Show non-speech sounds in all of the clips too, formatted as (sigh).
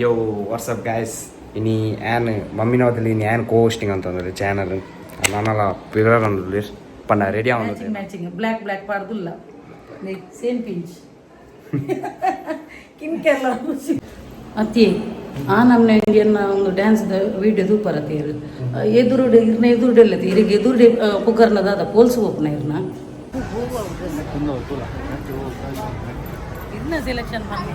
ಯೋ what's up guys ಇನಿ ಆ್ಯನ್ ಮಮ್ಮಿನವದಲ್ಲಿ ಇನಿ ಆ್ಯನ್ ಕೋಸ್ಟಿಂಗ್ ಅಂತಂದ್ರೆ ಚಾನಲ್ ನಾನಲ್ಲ ಪಿಲ್ಲರ್ ಅಂದ್ರೆ ಪಣ್ಣ ರೆಡಿ ಆಗೋದು ಮ್ಯಾಚಿಂಗ್ ಬ್ಲಾಕ್ ಬ್ಲ್ಯಾಕ್ ಬ್ಲ್ಯಾಕ್ ಪಾಡ್ದುಲ್ಲ. ಸೇಮ್ ಪಿಂಚ್ ಕಿನ್ಕೆಲ್ಲ ಅತಿ ಆ ನಮ್ಮ ಇಂಡಿಯನ್ ಒಂದು ಡ್ಯಾನ್ಸ್ ವಿಡಿಯೋ ದೂಪರ ತೀರು ಎದುರುಡೆ ಇರ್ನ ಎದುರುಡೆಲ್ಲ ತೀರಿಗೆ ಎದುರುಡೆ ಪೋಲ್ಸ್ ಒಪ್ಪನ ಇರ್ನ ಇರ್ನ ಸೆಲೆಕ್ಷನ್ ಮಾಡಿ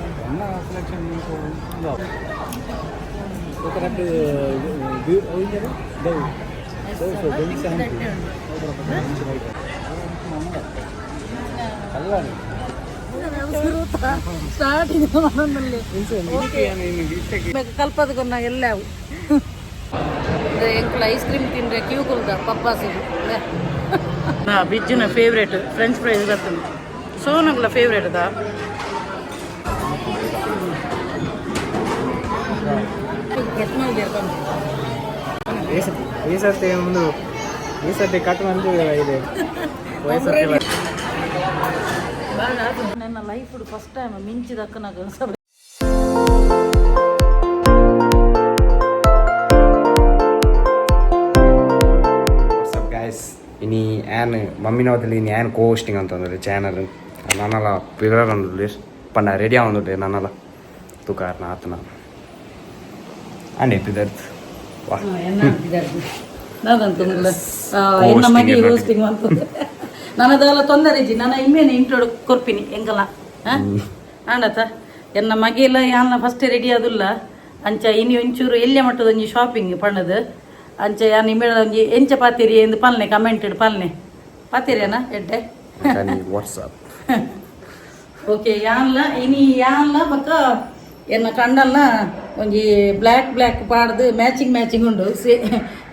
ಸ್ಟಾರ್ಟಿಂಗ್ ಕಲ್ಪದ ಕೊನ್ನ ಎಲ್ಲ ಅವು ಎಂಕಲ್ ಐಸ್ ಕ್ರೀಮ್ ತಿಂದ್ರೆ ಕ್ಯೂ ಕುಲ್ದ ಪಪ್ಪಾಸಿಗೆ ನಾ ಬಿಜ್ಜುನ ಫೇವ್ರೇಟ್ ಫ್ರೆಂಚ್ ಫ್ರೈಸ್ ಬರ್ತದೆ ಸೋನಗ್ಲ ಫೇವ್ರೇಟ್ ದಾ ಈ ಸರ್ತಿ ಒಂದು ಈ ಸರ್ತಿ ಕಟ್ ಮಂದು ಇದೆ ವಯಸ್ಸು ನನ್ನ ಲೈಫ್ ಫಸ್ಟ್ ಟೈಮ್ ಮಿಂಚಿದಕ್ಕನಾಗ ವಾಟ್ಸಪ್ ಗಾಯ್ಸ್ ಇನಿ ಆ್ಯನ್ ಮಮ್ಮಿನವದಲ್ಲಿ ಇನಿ ಆ್ಯನ್ ಕೋಸ್ಟಿಂಗ್ ಅಂತಂದ್ರೆ ಚಾನಲ್ ನಾನೆಲ್ಲ ಪಿಲ್ಲರ್ ಅಂದ್ರೆ ಪಣ್ಣ ರೆಡಿ ಆಗೋದು ನಾನೆಲ್ಲ ತುಕಾರ್ನ ಆತನ ಅಂಡ್ ಎತ್ತಿದರ್ದು ವಾ. ನಾದಂತ ಎನ್ನ ಮಗೆ ಹೋಸ್ಟಿಂಗ್ ಅಂತ ನನ್ನದೆಲ್ಲ ತೊಂದರೆ ಇಜ್ಜಿ ನನ್ನ ಇಮ್ಮೇನೆ ಇಂಟ್ರೋಡ್ ಕೊರ್ಪಿನಿ ಎಂಗಲ್ಲ. ಆಂಡತ ಎನ್ನ ಮಗೆಲ್ಲ ಯಾನ್ನ ಫಸ್ಟ್ ರೆಡಿ ಆದುಲ್ಲ. ಅಂಚ ಇನಿ ಒಂಚೂರು ಎಲ್ಲಿ ಮಟ್ಟದ ಒಂಜಿ ಶಾಪಿಂಗ್ ಪಣ್ಣದು. ಅಂಚ ಯಾನ್ ಇಮ್ಮೇಳ ಒಂಜಿ ಎಂಚ ಪಾತಿರಿ ಎಂದು ಪಲ್ನೆ ಕಮೆಂಟೆಡ್ ಪಲ್ನೆ. ಪಾತಿರಿಯನ ಎಡ್ಡೆ? ವಾಟ್ಸಪ್ ಓಕೆ ಯಾನ್ಲ ಇನಿ ಯಾನ್ಲ ಬಕ್ಕ ಎನ್ನ ಕಂಡಲ್ಲ ಒಂಜಿ ಬ್ಲ್ಯಾಕ್ ಬ್ಲ್ಯಾಕ್ ಪಾಡ್ದು ಮ್ಯಾಚಿಂಗ್ ಮ್ಯಾಚಿಂಗ್ ಉಂಡು. ಸೇ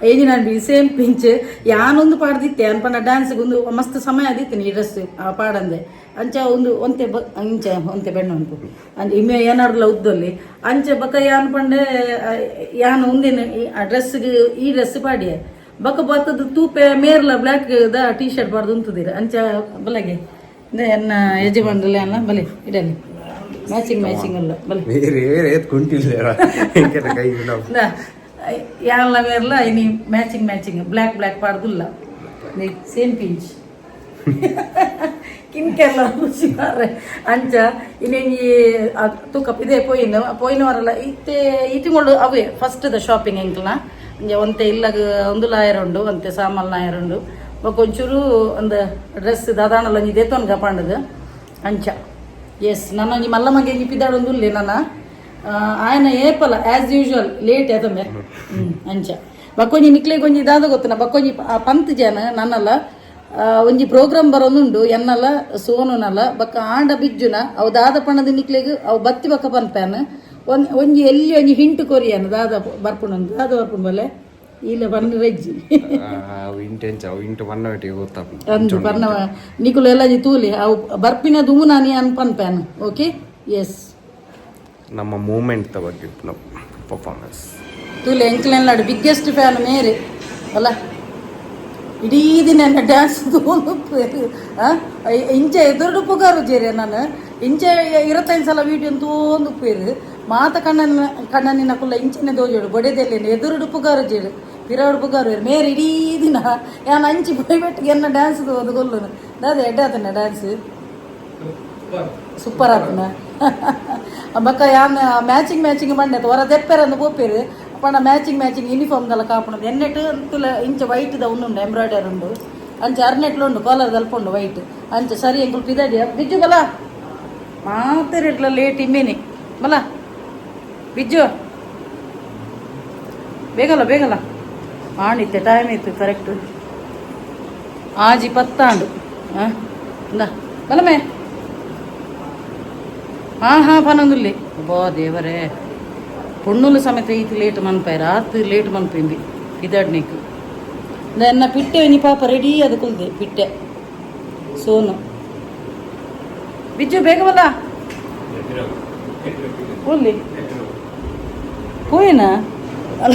ಏಜಿ ನನ್ಬಿ ಸೇಮ್ ಪಿಂಚ್. ಯಾನೊಂದು ಪಾಡ್ದಿತ್ತೆ ಅನ್ಪಂಡ ಡ್ಯಾನ್ಸ್ಗೆ ಒಂದು ಮಸ್ತ್ ಸಮಯ ಆದಿತ್ತು ಈ ಡ್ರೆಸ್ ಪಾಡಂದೆ. ಅಂಚ ಒಂದು ಒಂತೆ ಬ ಇಂಚ ಒಂತೆ ಬೆಣ್ಣ ಉಂಟು. ಅಂದ್ ಇಮ್ಮೆ ಏನಾಡ್ಲ ಉದ್ದಲ್ಲಿ ಅಂಚೆ ಬಕ ಯಾನ್ ಪಂಡೆ ಯಾನ್ ಒಂದಿನ ಆ ಡ್ರೆಸ್ಗೆ ಈ ಡ್ರೆಸ್ ಪಾಡಿಯ. ಬಕ ಬತ್ತದ ತೂಪೆ ಮೇರ್ಲ ಬ್ಲ್ಯಾಕ್ ದ ಟೀ ಶರ್ಟ್ ಪಾಡ್ದು ಉಂತದಿರ ಅಂಚ ಬಲಗೆ. ಎನ್ನ ಯಜಮಾನ್ರಲ್ಲಿ ಅಲ್ಲ, ಬಲೆ, ಇಡಲಿ. ಮ್ಯಾಚಿಂಗ್ ಮ್ಯಾಚಿಂಗ್ ಅಲ್ಲ. ಬಲೆ ಬೇರೆ ಬೇರೆ ಎತ್ ಕುಂಟಿಲ್ಲ ಕೈ ಯಾರಲ್ಲ ಇನಿ matching matching black black ಪಾಡ್ದುಲ್ಲ. Same pinch. ಕಿನ್ಕೆಲ್ಲ ರುಚಿ ಮಾರ್ರೆ ಅಂಚ ಇನ್ನೇನಿ ತೂಕ ಇದೇ ಪೋಯಿನ ಪೋಯಿನ ವಾರಲ್ಲ ಇತ್ತೆ ಇಟ್ಟುಕೊಂಡು ಅವೇ ಫಸ್ಟ್ ದ ಶಾಪಿಂಗ್ ಎಂಕ್ಲ? ಅಂಜ ಒಂತೆ ಇಲ್ಲಗ ಒಂದು ಲಾಯರ್ ಉಂಡು ಒಂತೆ ಸಾಮಾನ್ ಲಾಯರ್ ಉಂಡು. ಒಂಚೂರು ಒಂದು ಡ್ರೆಸ್ ದಾದಾಣಲ್ಲ ನೀ ದೇತೊನ್ಗ ಪಾಂಡದು. ಅಂಚ. ಎಸ್ ನಾನು ನಿಮ್ಮ ಅಲ್ಲ ಮಗಗೆ ಇಪ್ಪಿದ್ದಾಳೊಂದು ಉಲ್ಲೇ ನಾನು? ಆಯನ ಏಪಲ ಆ್ಯಸ್ ಯೂಶುವಲ್ ಲೇಟ್ ಅದೊಮ್ಮೆ ಹ್ಞೂ ಅಂಚ ಬಕ್ಕೊಂಜಿ ನಿಕ್ಲೆಗೆ ಒಂಜಿ ಇದಾದ ಗೊತ್ತನ? ಬಕ್ಕೊಂಜಿ ಆ ಪಂತ್ ಜನ, ನನ್ನಲ್ಲ ಒಂಜಿ ಪ್ರೋಗ್ರಾಮ್ ಬರೋದುಂಡು, ಎನ್ನಲ್ಲ, ಸೋನುನಲ್ಲ, ಬಕ್ಕ ಆಂಡ ಬಿಜ್ಜುನ, ಅವು ದಾದ ಪಣದ ನಿಕ್ಲೆಗೆ, ಅವು ಬತ್ತಿ ಬಕ್ಕ ಪನ್ಪೇನ ಒಂದು, ಒಂಜಿ ಎಲ್ಲಿ ಒಂಜಿ ಹಿಂಟು ಕೊರಿಯನ ದಾದ ಬರ್ಪುಣಂದು, ದಾದ ಬರ್ಪುಣ ಬಲೆ ಇಲ್ಲ ಬಣ್ಣ ರೆಜ್ಜಿ ಅವು ಇಂಟೆಂಚ ಅವು ಇಂಟು ಒಟ್ಟಿಗೆ ಗೊತ್ತಾಪ ಬರ್ನವ ಬರ್ನ ನಿಕುಲು ಎಲ್ಲ ತೂಲಿ ಅವು ಬರ್ಪಿನ ದುಮು ನಾನಿ ಅನ್ ಪನ್ಪ್ಯಾನ ಓಕೆ ಎಸ್ ನಮ್ಮ ಮೂಮೆಂಟ್ ಬಗ್ಗೆ ನಮ್ಮ ಪರ್ಫಾರ್ಮೆನ್ಸ್ ತೂಲೆ ಎಂಕ್ಲೆನ್ಲಾಡು ಬಿಗ್ಗೆಸ್ಟ್ ಫ್ಯಾನ್ ಮೇರೆ ಅಲ್ಲ? ಇಡೀ ದಿನ ಡ್ಯಾನ್ಸ್ ಇಂಚೆ ಎದುರುಡು ಪುಗಾರು ಜೇರೆ ನಾನು. ಇಂಚೆ ಇರತ್ತೈದು ಸಲ ವೀಡಿಯೋ ತೋಂದುಪ್ಪೇರು ಮಾತ ಕಣ್ಣನ ಕಣ್ಣನಿನ ಕುಲ್ಲ ಇಂಚಿನ ದೋಜೋಡು ಬೊಡೆದೆಲ್ಲೇನು ಎದುರುಡು ಪುಗಾರು ಜೇರು ಪಿರಾಡು ಪುಗಾರು ಮೇರೆ ಇಡೀ ದಿನ ಯಾನ್ ಅಂಚಿ ಬೈಬೆಟ್ಟಿಗೆ ಎನ್ನ ಡ್ಯಾನ್ಸ್ ತೋದು ಗೊಲ್ಲುನು. ದಾದ ಆತನ ಡ್ಯಾನ್ಸ್ ಸೂಪರ್ ಆತನ. ಬಕ್ಕ ಯಾನ್ ಮ್ಯಾಚಿಂಗ್ ಮ್ಯಾಚಿಂಗ್ ಬಂಡೆ ಹೊರ ಅಂದ್ ಪೋಪೇರು ಪಂಡ ಮ್ಯಾಚಿಂಗ್ ಮ್ಯಾಚಿಂಗ್ ಯೂನಿಫಾರ್ಮ್ ಗಲ ಕಾಪುಣದು ಎನ್ನೆಟ್ ತುಲ ಇಂಚ ವೈಟ್ ದ ಉಂಡು ಎಂಬ್ರಾಯ್ಡರ್ ಉಂಡು. ಅಂಚ ಅರ್ನೆಟ್ಲು ಉಂಡು ಕಾಲರ್ ದಲ್ಪುಂಡು ವೈಟ್ ಅಂಚ ಸರಿ ಎಂಕುಲ್ ಪಿದಾಡಿ ಬಿಜ್ಜು ಬಲ. ಮಾತೇರಿಟ್ಲ ಲೇಟ್ ಇಮ್ಮೇನೆ. ಬಲ. ಬಿಜ್ಜು. ಬೇಗಲ್ಲ ಬೇಗಲ್ಲ. ಆಣಿತ್ತೆ ಟೈಮ್ ಇತ್ತು ಕರೆಕ್ಟ್ ಆಜಿ ಪತ್ತಾಂಡು. ಹಾಂ ಬಲಮೆ ಹಾ ಹಾ ಪನೊಂದುಲ್ಲಿ ಬೋ ದೇವರೇ. ಪುಣ್ಣುಲು ಸಮೇತ ಈತಿ ಲೇಟ್ ಮನ್ಪಾಯ ರಾತ್ರಿ ಲೇಟ್ ಮನ್ಪಿಂದಿ ಇದಾಡ್ನಿಕ್ಕು ನನ್ನ ಪಿಟ್ಟೆ ನಿ ಪಾಪ ರೆಡಿ ಅದಕ್ಕೆ ಪಿಟ್ಟೆ. ಸೋನು. ಬಿಜ್ಜು ಬೇಗವಲ್ಲ ಹೋಗ್ಲಿ ಹೋಯೇನಾ ಅಲ್ಲ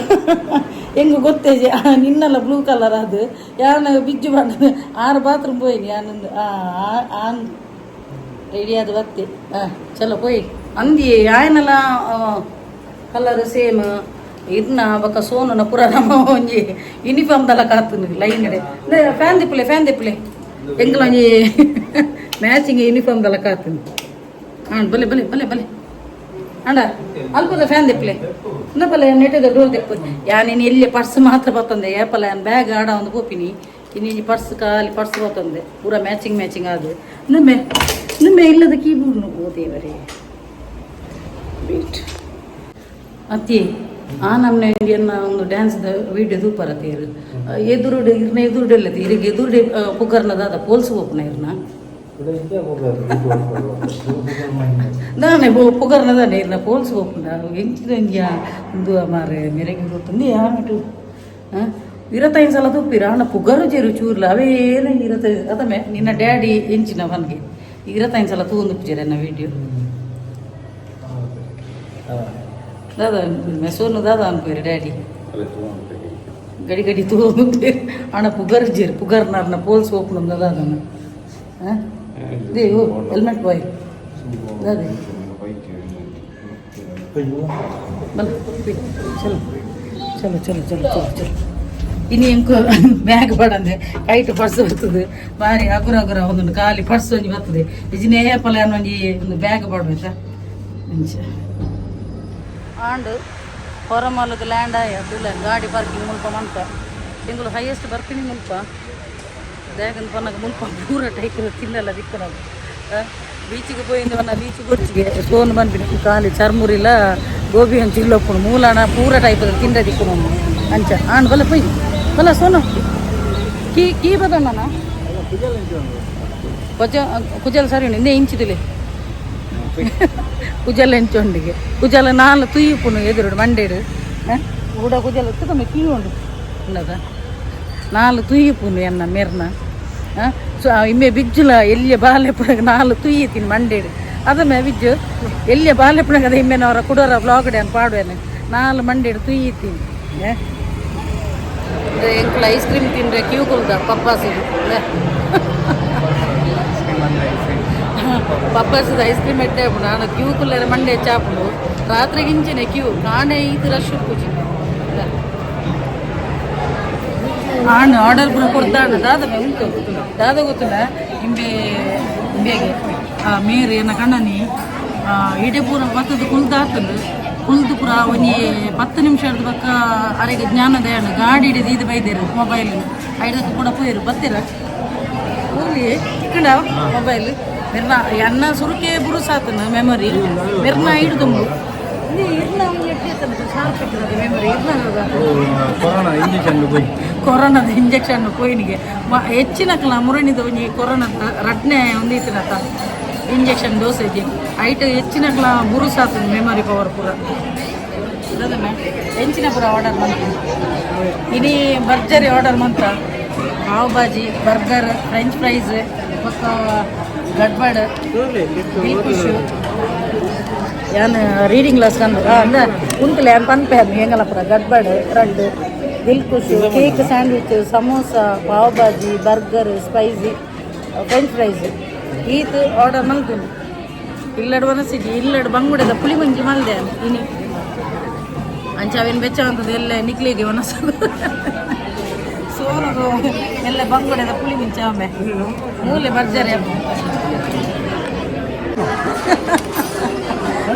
ಹೆಂಗ ಗೊತ್ತೇ ಜೆ- ಆ, ನಿನ್ನಲ್ಲ ಬ್ಲೂ ಕಲರ್ ಅದು ಯಾನ ಬಿಜ್ಜು ಬಣ್ಣ ಆರು ಬಾತ್ರೂಮ್ ಹೋಯ್ನಿ ಯಾನೊಂದು ಆನ್ ರೆಡಿ ಆದ ಬತ್ತೆ ಹಾಂ ಚಲೋ ಪೋಯ್ ಅಂದಿ ಆಯನಲ್ಲ ಕಲರ್ ಸೇಮ್ ಇರ್ನ ಬೊಕ ಸೋನುನ ಪೂರ ನಮ್ಮ ಒಂಜಿ ಯೂನಿಫಾರ್ಮ್ ದಲ ಕಾತುಂಡು ಲೈನ್ ಫ್ಯಾನ್ ದಿಪ್ಪಲೆ ಫ್ಯಾನ್ ದಿಪ್ಪಲೆ ಎಂಕಲ ಒಂಜಿ ಮ್ಯಾಚಿಂಗ್ ಯೂನಿಫಾರ್ಮ್ ದಲ ಕಾತುಂಡು ಹಾಂ ಬಲೆ ಬಲೆ ಬಲೆ ಬಲೆ ಅಂಡ, ಅಲ್ಪದ ಫ್ಯಾನ್ ದಿಪ್ಪಲೆ ಇಂದ ನೆಟ್ಟದ ಡೋರ್ ದಿಪ್ಪು. ಯಾನೇನು ಎಲ್ಲಿ ಪರ್ಸ್ ಮಾತ್ರ ಬರ್ತಂದೆ? ಏಪಲ ಬ್ಯಾಗ್ ಆಡ ಒಂದು ಪೋಪಿನಿ ಇನ್ನಿ ಪರ್ಸ್ ಖಾಲಿ ಪರ್ಸ್ ಬರ್ತಂದೆ. ಪೂರ ಮ್ಯಾಚಿಂಗ್ ಮ್ಯಾಚಿಂಗ್ ಆದು. ನಿಮ್ಮೆ ನಿಮ್ಮೆ ಇಲ್ಲದ ಕೀಬೋರ್ಡ್ ಓ ದೇವರೇ. ವೇಟ್ ಅತ್ತಿ, ಆ ನಮ್ಮ ಇಂಡಿಯನ್ನ ಒಂದು ಡ್ಯಾನ್ಸ್ದ ವಿಡಿಯೋ ದೂಪರ ತೀರು ಎದುರುಡೆ, ಇರ್ನ ಎದುರುಡೆಲ್ಲ ತೀರಿಗೆ ಎದುರುಡೆ ಪುಗರ್ನದಾದ ಪೋಲ್ಸ್ ಒಪ್ಪನ ಇರ್ನ. ದಾನೆ ಬೋ ಪುಗರ್ನ ದಾನೆ ಇರ್ನ ಪೋಲ್ಸ್ ಹೋಗ್ಕೊಂಡು ಹೆಂಚಿದಂಗೆ ಒಂದು ಮಾರೆ ಮೆರೆಗೆ ಗೊತ್ತಂದು ಯಾರು ಇರತ್ತೈದು ಸಲ ತುಪ್ಪಿರ ಅಣ್ಣ ಪುಗರು ಜೇರು ಚೂರ್ಲ ಅವೇ ಏನು ಇರತ್ತೈದು ಅದಮೆ ನಿನ್ನ ಡ್ಯಾಡಿ ಹೆಂಚಿನ ಅವನಿಗೆ ಇರತ್ತೈದು ಸಲ ತೂಂದು ಪಿಜರ ನನ್ನ ವಿಡಿಯೋ ದಾದ ಮೆಸೋನು ದಾದ ಅನ್ಕೋರಿ ಡ್ಯಾಡಿ ಗಡಿ ಗಡಿ ತೂಂದು ಅಣ್ಣ ಪುಗರ್ ಜೇರು ಪುಗರ್ನಾರ್ನ ಪೋಲ್ಸ್ ಹೋಗ್ಕೊಂಡು ದಾದನ ಹಾಂ ದೇವು ಹೆಲ್ಮೆಟ್ ಬಾಯ್ ಚಲೋ ಚಲೋ ಚಲೋ ಚಲೋ ಚಲೋ ಚಲೋ. ಇನ್ನು ಎಂಕು ಬ್ಯಾಗ್ ಬಡಂದೆ ಕೈಟ್ ಪರ್ಸ್ ಬರ್ತದೆ. ಬಾರಿ ಅಗುರ ಅಗುರ ಒಂದೊಂದು ಖಾಲಿ ಪರ್ಸ್ ಒಂಜಿ ಬರ್ತದೆ. ಇಜಿನೇ ಪಲ ಅನ್ನೊಂಜಿ ಒಂದು ಬ್ಯಾಗ್ ಬಡ್ಬೇಕ ಇಂಚ ಆಂಡು ಹೊರಮಲ್ಲಕ್ಕೆ ಲ್ಯಾಂಡ್ ಆಯ? ಗಾಡಿ ಪಾರ್ಕಿಂಗ್ ಮುಲ್ಪ ಮಂತ ತಿಂಗಳು ಹೈಯೆಸ್ಟ್ ಬರ್ತೀನಿ ಮುಲ್ಪ ಯಾಕಂದ್ರೆ ನನಗೆ ಮುಲ್ಪ ಪೂರ ಟೈಕರು ತಿನ್ನಲ್ಲ ದಿಕ್ಕ ನಾನು ಬೀಚಿಗೆ ಪೋಯಿಂದವನ್ನ ಬೀಚ್ ಗೊತ್ತಿಗೆ ಸೋನು ಬಂದ್ಬಿಟ್ಟು ಖಾಲಿ ಚರ್ಮುರಿಲ್ಲ ಗೋಬಿ ಹಂಚಿ ಇಲ್ಲೊಪ್ಪುಣು ಮೂಲಣ ಪೂರ ಟೈಪದ ತಿಂದ ದಿಕ್ಕು ನಮ್ಮ ಅಂಚ ಆಣ್ ಬಲ ಪೊಯ್ ಬಲ ಸೋನು ಕೀ ಕೀ ಬದಣ್ಣ ಕೊಜ ಕುಜಲ್ ಸರಿ ಇನ್ನೇ ಇಂಚಿದಿಲೆ ಕುಜಲ್ ಎಂಚೊಂಡಿಗೆ ಕುಜಲ್ ನಾಲ್ ತುಯ್ಯುಪ್ಪುನು ಎದುರು ಮಂಡೇಡು ಕೂಡ ಕುಜಲ್ ಎತ್ತುಕೊಂಡು ಕೀ ಉಂಡು ఉన్నದ நாலு தூயி பூண்டு எண்ணெய் மேர்னா ಸೊ ಇಮ್ಮೆ ಬಿಜ್ಜುಲ ಎಲ್ಲಿಯ ಬಾಲೆಪುಣಗ ನಾಲ್ ತುಯ್ಯಿತೀನಿ ಮಂಡೇಡು. ಅದಮ್ಮೆ ಬಿಜ್ಜು, ಎಲ್ಲಿಯ ಬಾಲೆಪುಣಗ ಅದ ಇಮ್ಮೆನವರ ಕುಡೋರ ಬ್ಲಾಗ್ಡೆ ಅನ್ ಪಾಡುವೆನೆ? ನಾಲ್ ಮಂಡೇಡು ತುಯ್ಯಿತೀನಿ ಎಂಕ್ಲ ಐಸ್ ಕ್ರೀಮ್ ತಿಂದ್ರೆ ಕ್ಯೂ ಕುಲ್ದ ಪಪ್ಪಾಸಿದು ಪಪ್ಪಾಸದ ಐಸ್ ಕ್ರೀಮ್ ಎಟ್ಟೆ ನಾನು ಕ್ಯೂ ಕುಲ್ಲರ ಮಂಡೆ ಚಾಪುಡು ರಾತ್ರಿ ಗಿಂಚಿನ ಕ್ಯೂ, ನಾನೇ ಇದು ರಶ್ ಪೂಜಿ ಆಣ ಆರ್ಡರ್ ಪುರ ಕೊಡ್ತಾಣ ದಾದ ಉಂಟು. ದಾದ ಗೊತ್ತಿಲ್ಲ ಇಂಬೆ ಆ, ಮೇರೆ, ಏನ ಕಣ್ಣನಿ. ಇಡೀ ಪೂರ ಬತ್ತದ ಕುಲ್ದಾತನು ಕುಲ್ದು ಪುರ ಒಂಜಿ ಪತ್ತು ನಿಮಿಷ ಹಿಡ್ದು ಬಕ್ಕ ಅರೆಗೆ ಜ್ಞಾನದಯಣ ಗಾಡಿ ಹಿಡಿದು ಇದು ಬೈದಿರು ಮೊಬೈಲ್ ಐದಕ್ಕೆ ಕೂಡ ಪೋಯಿರು. ಬತ್ತಿರ? ಹೋಗ್ಲಿ. ಇಕ್ಕಂಡ ಮೊಬೈಲ್ ಮಿರ್ನ ಎನ್ನ ಸುರುಕೆ ಬುರುಸಾತನ ಮೆಮೊರಿ ಮಿರ್ನ ಹಿಡ್ದುಂಬು ಕೊರೋನಾದ ಇಂಜೆಕ್ಷನ್ ಕೊಯ್ನಿಗೆ. ಮ- ಹೆಚ್ಚಿನ ಕಲ ಮುರಣಿದ ಒಂಜಿ ಕೊರೋನಾದ ರಡ್ನೆ ಒಂದಿತ್ತಿನತ ಇಂಜೆಕ್ಷನ್ ಡೋಸೇಜ್ ಐಟ್ ಹೆಚ್ಚಿನ ಕಲ ಬುರುಸಾತನ ಮೆಮೊರಿ ಪವರ್ ಪೂರ ಹೆಂಚಿನ ಪೂರ ಆರ್ಡರ್ ಮಾಡ್ತೀನಿ ಇಡೀ ಭರ್ಜರಿ ಆರ್ಡರ್ ಮಂತ pav bhaji burger French fries ಮತ್ತು ಗಡ್ಬಡ್ ದಿಲ್ಕುಶು ಯಾನ್ ರೀಡಿಂಗ್ ಕ್ಲಾಸ್ ಅಂದ್ರೆ ಅಂದ, ಉಂಟುಲೆ ಯಾನ್ ಪನ್ಪೆ ಅದು ಹೆಂಗಲ್ಲ ಪುರ gadbad, ರಡ್ಡು dilkhush cake sandwich samosa pav bhaji burger spicy French fries ಈತ್ ಆರ್ಡರ್ ಮಲ್ತೀನಿ ಇಲ್ಲಡು ಮನಸ್ಸಿಗೆ ಇಲ್ಲಡು ಬಂಗುಡದ ಪುಳಿ ಮಂಜಿ ಮಲ್ದೆ ಇನಿ. ಅಂಚ ಅವೇನು ಬೆಚ್ಚ ಅಂತದ್ದು ಎಲ್ಲ ನಿಕ್ಲಿಗೆ ಒನಸ ಸೋನದು ಎಲ್ಲ ಬಂಗುಡದ ಪುಳಿ ಮುಂಚೆ ಆಮೆ. ಮೂಲೆ ಬರ್ಜರೆ.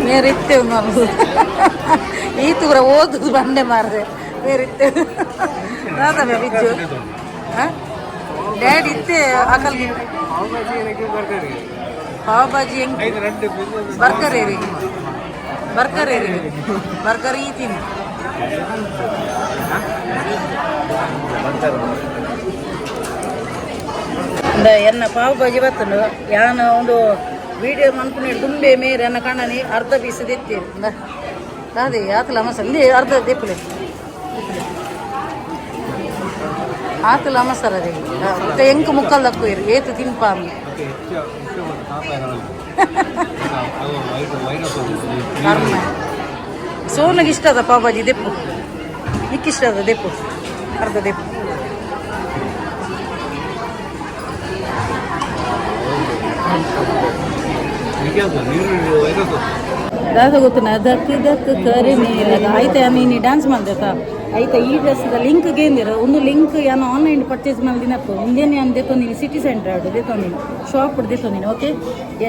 ಮೇರಿತ್ತೇವು ನಾವು. ಈ ತೂರ ಓದುದು ಬಂಡೆ ಮಾರ್ರೆ. ಮೇರಿತ್ತೇವೆ ರಾಧವೆ ಬಿಜ್ಜು ಡ್ಯಾಡಿ ಇತ್ತೆ ಅಕಲ್ ಪಾವ್ ಭಾಜಿ ಹೆಂಗ್ ಬರ್ಕರ್ ಏರಿ ಬರ್ಕರ್ ಏರಿ ಬರ್ಕರ್ ಈ ತಿನ್ನಿ. ಎನ್ನ ಪಾವ್ ಭಾಜಿ ಬತ್ತನು ಯಾನ ಒಂದು ವಿಡಿಯೋ ಮನ್ಪುನಿ ತುಂಬೆ ಮೇರೆ ಎನ್ನ ಕಣ್ಣನಿ ಅರ್ಧ ಪೀಸ್ ದಿತ್ತಿ ಅದೇ ಆತಲ ಮಸಾಲ ನೀ ಅರ್ಧ ದಿಪ್ಪಲೆ ಆತಲ ಮಸಾಲ ಅದೇ ಮತ್ತೆ ಎಂಕು ಮುಕ್ಕಲ್ ದಕ್ಕು ಇರು ಏತು ತಿನ್ಪಾಮಿ ಕರ್ಮ ಸೋನಿಗೆ ಇಷ್ಟ ಅದ ಪಾವ್ ಭಾಜಿ ದೆಪ್ಪು ಇಕ್ಕಿಷ್ಟ ಅದ ದೆಪ್ಪು ಅರ್ಧ ದೆಪ್ಪು ದಾದ ಗೊತ್ತುನ ದಕ್ ದಕ್ ಕರಿ ನೀಲಗ ಆಯ್ತಾ, ನೀನು ಡ್ಯಾನ್ಸ್ ಮಾಡ್ದೆತಾ ಐತೆ ಈ ಡ್ರೆಸ್ದ ಲಿಂಕ್ ಗೇಂದಿರ ಒಂದು ಲಿಂಕ್ ಏನು ಆನ್ಲೈನ್ ಪರ್ಚೇಸ್ ಮಾಡಿದಿನಪ್ಪ. ಒಂದೇನೆ ಅಂದೆ ದೇತೋ ನೀನು ಸಿಟಿ ಸೆಂಟರ್ ಆಡು ದೇತೋ ನೀನು. ಶಾಪ್ ದೇತೋ ನೀನು ಓಕೆ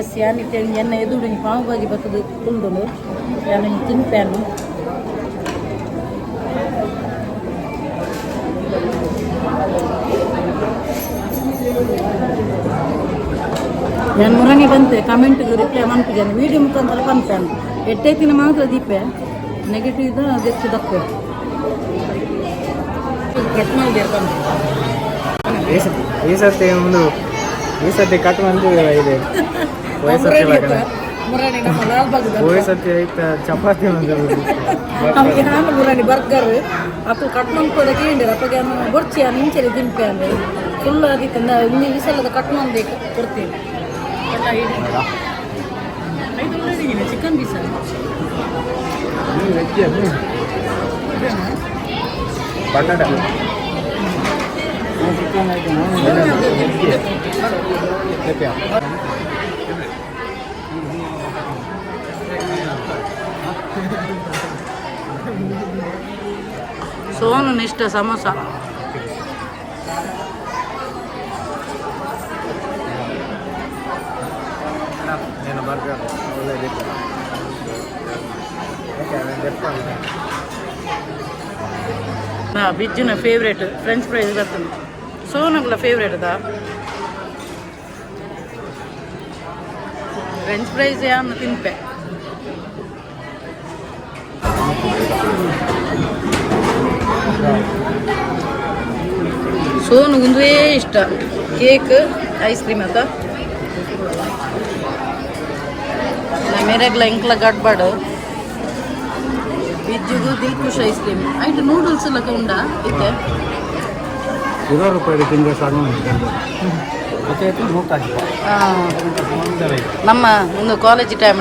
ಎಸ್ ಯಾನಿತ್ತೆ ಎನ್ನ ಎದುರು ನೀ ಪಾವು ಬಾಗಿ ಬರ್ತದೆ ಕುಲ್ದೊಂದು ಯಾನು ತಿನ್ಪ್ಯಾನು ನಾನು ಮೂರನೇ ಬಂತೆ ಕಮೆಂಟ್ಗೆ ರಿಪ್ಲೈ ಮಾಡ್ತಿದ್ದೇನೆ. ವಿಡಿಯೋ ಮುಖಾಂತರ ಬಂತಾನೆ ಎಟ್ಟೈತಿನ ಮಾತ್ರ ದೀಪೆ? ನೆಗೆಟಿವ್ ಇದ್ದ ಅದಕ್ಕೆ ದಪ್ಪೆ? ಕಟ್ ಮಾಡಿದೆ ಈ ಸರ್ತಿ ಒಂದು ಈ ಸರ್ತಿ ಕಟ್ ಮಂದಿ ಇದೆ. (laughs) ಚಪಾತಿ (laughs) ನಮಗೆ ನಾನು ಮುರಾಣಿ ಬರ್ಗರ್. ಅಪ್ಪ ಕಟ್ ಮಾಡ್ಕೋದ ಕೇಳಿದ್ರೆ ಅಪ್ಪಗೆ ಬರ್ಚಿ ನಿಂಚರಿ ತಿಂಪೆ ಅಂದ್ರೆ ಫುಲ್ ಇನ್ನು ಈ ಸಲದ ಕಟ್ ಮಾಡ್ಬೇಕು ಕೊಡ್ತೀನಿ. ಚಿಕನ್ ಪೀಸ ಬಟಾಟ ಸೋನು ಇಷ್ಟ ಸಮೋಸ ಬಿಜ್ಜುನ ಫೇವ್ರೇಟ್ ಫ್ರೆಂಚ್ ಫ್ರೈಸ್ ಬರ್ತದೆ. ಸೋನಗುಲ ಫೇವ್ರೇಟ್ ಅದ? ಫ್ರೆಂಚ್ ಫ್ರೈಸ್ ಯಾನ್ ತಿನ್ಪೆ? ಸೋನು ಒಂದುವೇ ಇಷ್ಟ. ಕೇಕ್ ಐಸ್ ಕ್ರೀಮ್ ಅದ? ಮೇರೆಗ್ಲ ಇಂಕ್ಲ ಗಡ್ಬಾಡು. ಬಿಜ್ಜುಗು ದಿಲ್ಕುಶ್ ಐಸ್ ಕ್ರೀಮ್ ಆಯ್ತು ನೂಡಲ್ಸ್ ಎಲ್ಲ ಉಂಡ ಇತ್ತೆ? ಇರೋ ರೂಪಾಯಿ ತಿಂಗಳು ಸಾಕು ನಮ್ಮ ಒಂದು ಕಾಲೇಜ್ ಟೈಮ್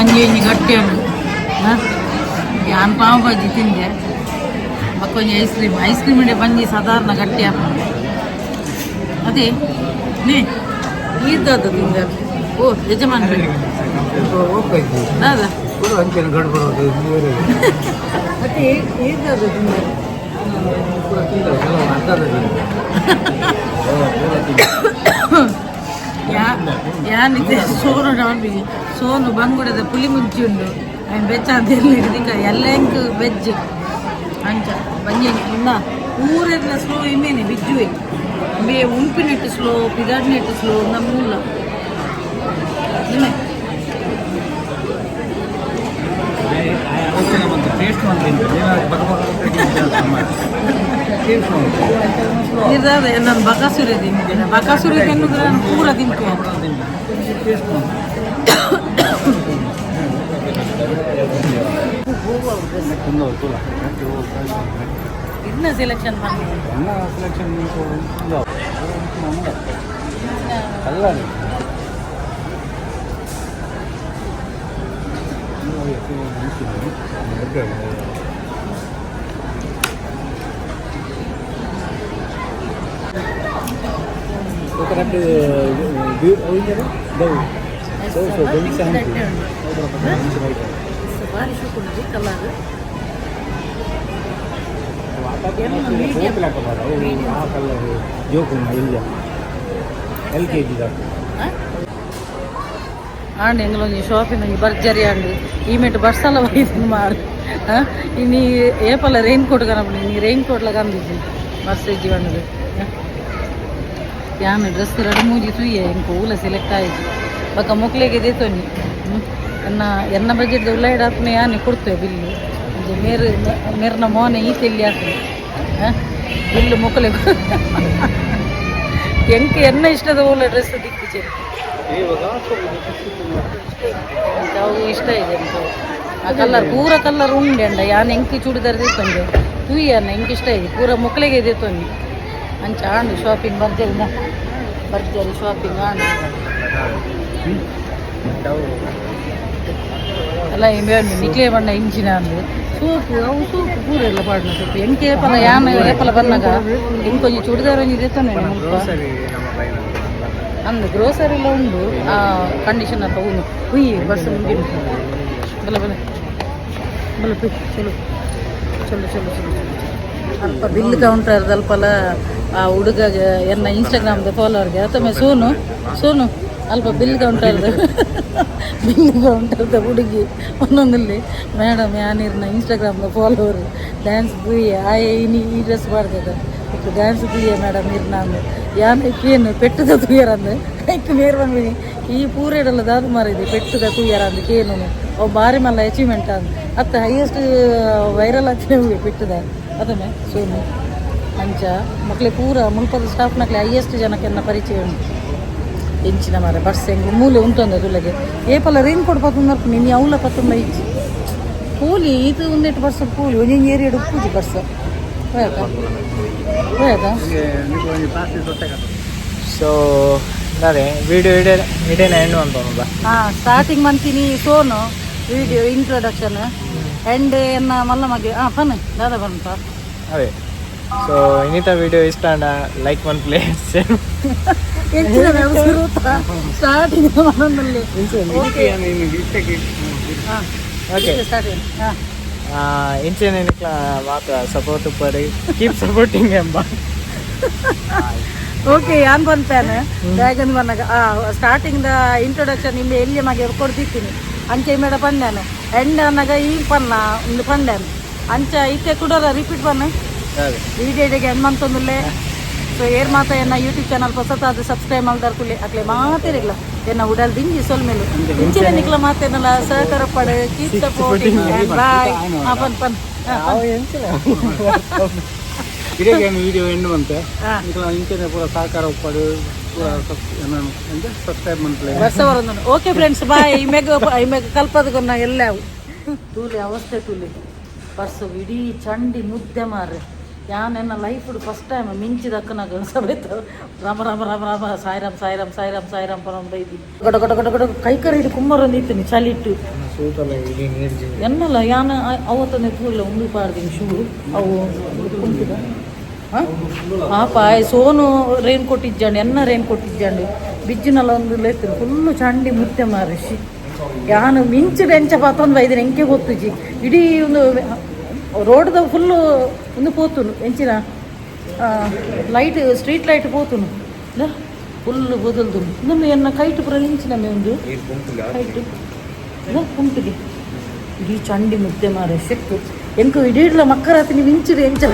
ಪಂಜಿ ಒಂಜಿ ಗಟ್ಟಿ ಉಂಟು ಯಾನ್ ಪಾವ್ ಬಜ್ಜಿ ತಿಂದೆ. ಮಕ್ಕೊಂಜಿ ಐಸ್ ಕ್ರೀಮ್ ಐಸ್ ಕ್ರೀಮ್ ಇಂಡೆ ಬಂಜಿ ಸಾಧಾರಣ ಗಟ್ಟಿ ಹಾಕೊಂಡು ಅದೇ ನೀ ಈದ್ದದ್ದು ತಿಂದೆ. ಓ ಯಜಮಾನ್ ಹೇಳಿ ಮತ್ತೆ ತಿಂದೆ. (laughs) (laughs) ಯಾ ಯಾನಿದೆ ಸೋನು ಡಾಲ್ಬಿ ಸೋನು ಬಂಗುಡದ ಪುಲಿ ಮುಂಚಿ ಉಂಡು. ಆಯ್ನ ಬೆಚ್ಚ ಅಂತ ಎಲ್ಲಿ ಎಲ್ಲಂಕ್ ಬೆಜ್ ಅಂಚ ಬಂಜೆ ಇನ್ನ ಊರೆಲ್ಲ ಸ್ಲೋ ಇಮೇನೆ, ಬಿಜ್ಜುವೆ. ಬೇ ಉಂಪಿನೆಟ್ಟು ಸ್ಲೋ ಪಿದಾಡ್ನೆಟ್ಟು ಸ್ಲೋ ನಮ್ಮೂಲ ಇಮೆ ಟೇಸ್ಟ್ ಮಾಡ್ತೀನಿ ಇದಾದ ನಾನು ಬಕಾಸುರಿ ತಿಂತಿದ್ದೇನೆ ಬಕಾಸುರಿ ತಿನ್ನುದ್ರೆ ನಾನು ಪೂರ ತಿಂತೇನೆ ಇನ್ನ ಸೆಲೆಕ್ಷನ್ ಮಾಡಿ ಭಾರಿ ಶುಕ್ರು colour L K G and ಎಂಗ್ಲೊಂಜಿ shopping ಒಂಜಿ ಭರ್ಜರಿ ಆಂಡ್ ಈ ಮೆಟ್ ಬರ್ಸಲ ಒಯ್ದು ಮಾಡು ಇನ್ನಿ ಏಪಲ ರೈನ್ ಕೋಟ್ ಕನಪಡಿ ನೀ ರೈನ್ ಕೋಟ್ಲ ಕಂದಿದ್ದಿ ಬರ್ಸೇಜಿ ಬಂಡದು ಯಾನು ಡ್ರೆಸ್ ಎರಡು ಮೂಜಿ ತುಯ್ಯ ಎಂಕು ಊಲ ಸೆಲೆಕ್ಟ್ ಆಯ್ತು ಬಕ್ಕ ಮೊಕ್ಲಿಗೆ ದೇತೋನಿ ಎನ್ನ ಎನ್ನ ಬಜೆಟ್ ಉಲ್ಲ ಇಡಾತ್ನೆ ಯಾನೆ ಕೊಡ್ತೇವೆ ಬಿಲ್ಲು ಇದು ಮೇರ್ ಮೇರ್ನ ಮೋನೆ ಈ ತೆಲ್ಲಿ ಹಾಕ್ಲಿ ಬಿಲ್ಲು ಮೊಕ್ಕಲೆ ಎಂಕ ಎನ್ನ ಇಷ್ಟದ ಓಲ ಡ್ರೆಸ್ ದಿಕ್ಕಿಚೆ ಅವು ಇಷ್ಟ ಇದೆ ಅಂತ ಆ ಕಲರ್ ಪೂರ ಕಲರ್ ಉಂಡೆ ಅಂಡ ಯಾನ್ ಎಂಕಿ ಚೂಡಿದಾರ್ ದೇತಂದೆ ತುಯ್ಯನ್ನ ಎಂಕಿ ಇಷ್ಟ ಇದೆ ಪೂರ ಮೊಕ್ಕಲಿಗೆ ದೇತೊಂದು ಅಂಚ ಆಂಡು ಶಾಪಿಂಗ್ ಬರ್ಜರಿ ನಾ ಬರ್ಜರಿ ಶಾಪಿಂಗ್ ಆಂಡು ಅಲ್ಲ ಬೇಡ ನಿಕ್ಲೆ ಬಣ್ಣ ಇಂಚಿನ ಅಂದು ಸೋಪು ಅವು ಸೋಪು ಪೂರ ಎಲ್ಲ ಪಾಡ್ನ ಸೋಪು ಎಂಕೆ ಏಪಲ ಯಾನ್ ಏಪಲ ಬನ್ನಾಗ ಎಂಕ್ ಒಂಜಿ ಚೂಡಿದಾರ್ ಒಂಜಿ ದೇತೊಂಡೆ ಅಂದು ಗ್ರೋಸರಿ ಎಲ್ಲ ಉಂಡು ಆ ಕಂಡೀಷನ್ ಅಂತ ಉಂಡು ಹುಯ್ಯಿ ಬರ್ಸ ಮುಂದಿನ ಬಲ ಬಲ ಬಲ ಪುಯ್ ಚಲೋ ಚಲೋ ಚಲೋ ಚಲೋ ಅಲ್ಪ ಬಿಲ್ ಕೌಂಟರ್ ಅಲ್ಪಲ ಆ ಹುಡುಗಗೆ, ಎನ್ನ ಇನ್ಸ್ಟಾಗ್ರಾಮ್ ಫಾಲೋವರ್ಗೆ ಅಥವಾ ಸೋನು ಸೋನು, ಅಲ್ಪ ಬಿಲ್ ಕೌಂಟರ್ದ (laughs) ಬಿಲ್ ಕೌಂಟರ್ದ ಹುಡುಗಿ ಒಂದೊಂದಲ್ಲಿ ಮೇಡಮ್, ಯಾನಿರ್ನ ಇನ್ಸ್ಟಾಗ್ರಾಮ್ದ ಫಾಲೋವರ್ ಡ್ಯಾನ್ಸ್ ಬುಯ್ಯ ಆಯೆ, ಇನಿ, ಈ ಡ್ರೆಸ್ ಮಾಡ್ತದೆ ಡ್ಯಾನ್ಸ್ ಬುಯ್ಯ ಮೇಡಮ್, ಇರ್ನ ಅಂದು. ಯಾನ್ ಪೆಟ್ಟದ ಅಂದ್ರೆ ಐಕ್ ಮೇರ್ ಬಂದ್ಬಿಡಿ ಈ ಪೂರೇಡಲ್ಲ ದಾದು ಮಾರಿದೆ, ಪೆಟ್ಟದ ತುಯ್ಯರ ಅಂದು ಕೇನು ಅವು ಬಾರಿ ಮಲ್ಲ ಅಚೀವ್ಮೆಂಟ್ ಅಂದು. ಅತ್ತ ಹೈಯೆಸ್ಟ್ ವೈರಲ್ ಆಗ್ತದೆ ಪೆಟ್ಟದ. ಅದನ್ನೇ ಸೋನು ಅಂಚ ಮಕ್ಕಳಿಗೆ ಪೂರ ಮುಲ್ಪದ ಸ್ಟಾಫ್ನಕ್ಲೆ ಹೈಯೆಸ್ಟ್ ಜನಕ್ಕೆನ್ನ ಪರಿಚಯ ಉಂಟು. ಎಂಚಿನ ಮರ ಬಸ್ ಹೆಂಗೆ ಮೂಲೆ ಉಂಟೊಂದು ತುಲಗೆ ಏಪಲ ರೇನ್ ಕೋಟ್ ಪತ್ತೊಂದು ನಿನ್ನ ಅವಲ ಪತ್ತೊಂದು ಇಚ್ಚಿ. ಕೂಲಿ ಇದು ಒಂದೆಟ್ಟು ಬರ್ಸ ಕೂಲಿ ಒಂದೊಂದು ಏರಿಯಾಡು ಉಪ್ಪುಜಿ ಬರ್ಸ ಸೊ ಅದೇ ವಿಡಿಯೋ ಇಡೇ ಇಡೇನ ಹೆಣ್ಣು ಅಂತ ಹಾಂ ಸ್ಟಾರ್ಟಿಂಗ್ ಮಂತಿನಿ ಸೋನು ವಿಡಿಯೋ ಇಂಟ್ರೊಡಕ್ಷನ್ ಎಂಡ್ ಎನ್ನ ಮಲ್ಲ ಮಗೆ ಹಾಂ ಫನ್ ದಾದ ಬಂತ ಅದೇ. ಸೊ ಇನ್ನಿತ ವಿಡಿಯೋ ಇಷ್ಟ ಅಂಡ ಲೈಕ್ ಒನ್ ಪ್ಲೇಸ್ ಸ್ಟಾರ್ಟಿಂಗ್ ಮನದಲ್ಲಿ ಹಾಂ. ಓಕೆ ಸ್ಟಾರ್ಟಿಂಗ್ ಹಾಂ. ಇಂಚೆನೆ ಮಾತ್ರ ಸಪೋರ್ಟ್ ಪಡಿ ಕೀಪ್ ಸಪೋರ್ಟಿಂಗ್ ಎಂಬ. (laughs) ಓಕೆ ಯಾನ್ ಬಂತಾನೆ ಡ್ರ್ಯಾಗನ್ ಬಂದಾಗ ಆ ಸ್ಟಾರ್ಟಿಂಗ್ ದ ಇಂಟ್ರೊಡಕ್ಷನ್ ಇಲ್ಲಿ ಎಲ್ಲಿ ಮಗ ಕೊಡ್ತಿದ್ದೀನಿ ಅಂಚೆ ಮೇಡ ಪಂಡ್ಯಾನು ಎಂಡ್ ಅನ್ನಾಗ ಈ ಪನ್ನ ಒಂದು ಪಂಡ್ಯಾನೆ ಅಂಚ ಇತ್ತೆ ಕೂಡ ರಿಪೀಟ್ ಬನ್ನ. ಅದೇ ವಿಡಿಯೋಗೆ ಹೆಣ್ಣು ಮಂತೊಂದುಲ್ಲೆ ಸೊ ಏರ್ ಮಾತ ಎನ್ನ ಯೂಟ್ಯೂಬ್ ಚಾನಲ್ ಹೊಸತಾದ ಸಬ್ಸ್ಕ್ರೈಬ್ ಮಾಡ್ದಾರ ಕುಲ್ಲಿ ಅಕ್ಲೆ ಮಾತಿರಿಗ್ಲ ಎನ್ನ ಉಡಲ್ ದಿಂಜಿ ಸೊಲ್ ಮೇಲೆ. ಇಂಚಿನ ನಿಕ್ಲ ಮಾತೇನಲ್ಲ ಸಹಕಾರ ಪಡೆ ಕೀಪ್ ಪೋಟಿ ಬಾಯ್ ಹಾ ಪನ್ ಪನ್ ಇದೇ ವಿಡಿಯೋ ಎಂಡು ಅಂತೆ. ಇಂಚನೆ ಪೂರ ಸಹಕಾರ ಬರೋದು ಓಕೆ ಫ್ರೆಂಡ್ಸ್ ಬಾಯ್ ಇಮೇಗ ಇಮೇಗ ಕಲ್ಪದನ್ನ ಎಲ್ಲ ತೂಲಿ ಅವಸ್ಥೆ ತೂಲಿ. ಪರ್ಸು ಇಡೀ ಚಂಡಿ ಮುದ್ದೆ ಮಾರ್ರೆ. ಯಾನೆನ್ನ ಲೈಫ್ ಫಸ್ಟ್ ಟೈಮ್ ಮಿಂಚಿದ ಅಕ್ಕನಾಗ ಸಮೇತ ರಾಮ ರಾಮ ರಾಮ ರಾಮ ಸಾಯಿರಾಮ್ ಸಾಯಿರಾಮ್ ಸಾಯಿರಾಮ್ ಸಾಯಿರಾಮ್ ಪರಂ ಬೈದಿ ಗಡ ಗಡ ಗಡ ಗಡ ಕೈ ಹಿಡಿ ಕುಮ್ಮರ ನಿಂತೀನಿ ಚಲಿಟ್ಟು ಎನ್ನಲ್ಲ ಯಾನ ಅವತ್ತ ತೂಲ್ಲ ಉಂಡು ಪಾಡ್ದೀನಿ ಶೂ. ಅವು ಕುಂತಿದ. ಪಾಪ ಸೋನು ರೇನ್ ಕೊಟ್ಟಿದ್ದಾಂಡು ಎನ್ನ ರೇನ್ ಕೊಟ್ಟಿದ್ದಾಂಡು ಬಿಜ್ಜಿನಲ್ಲ ಒಂದು ಲೆಕ್ಕ ಫುಲ್ಲು ಚಂಡಿ ಮುತ್ತೆ ಮಾರಿಸಿ ಯಾನು ಮಿಂಚು ಬೆಂಚ ಪಾತೊಂದು ಬೈದಿನ ಹೆಂಕೆ ಗೊತ್ತುಜಿ ಇಡೀ ಒಂದು ರೋಡ್ದ ಫುಲ್ಲು ಒಂದು ಪೋತುನು ಎಂಚಿನ ಲೈಟ್ ಸ್ಟ್ರೀಟ್ ಲೈಟ್ ಪೋತುನು ಫುಲ್ಲು ಬದಲ್ದು ನಮ್ಮ ಎನ್ನ ಕೈಟ್ ಪುರ ನಿಂಚಿನ ಒಂದು ಕೈಟ್ ಕುಂಟಿಗೆ ಇಡೀ ಚಂಡಿ ಮುದ್ದೆ ಮಾರೆ ಸಿಕ್ಕು ಎಂಕು ಇಡೀಡ್ಲ ಮಕ್ಕರ ಹತ್ತಿನ ಮಿಂಚಿದೆ ಎಂಚ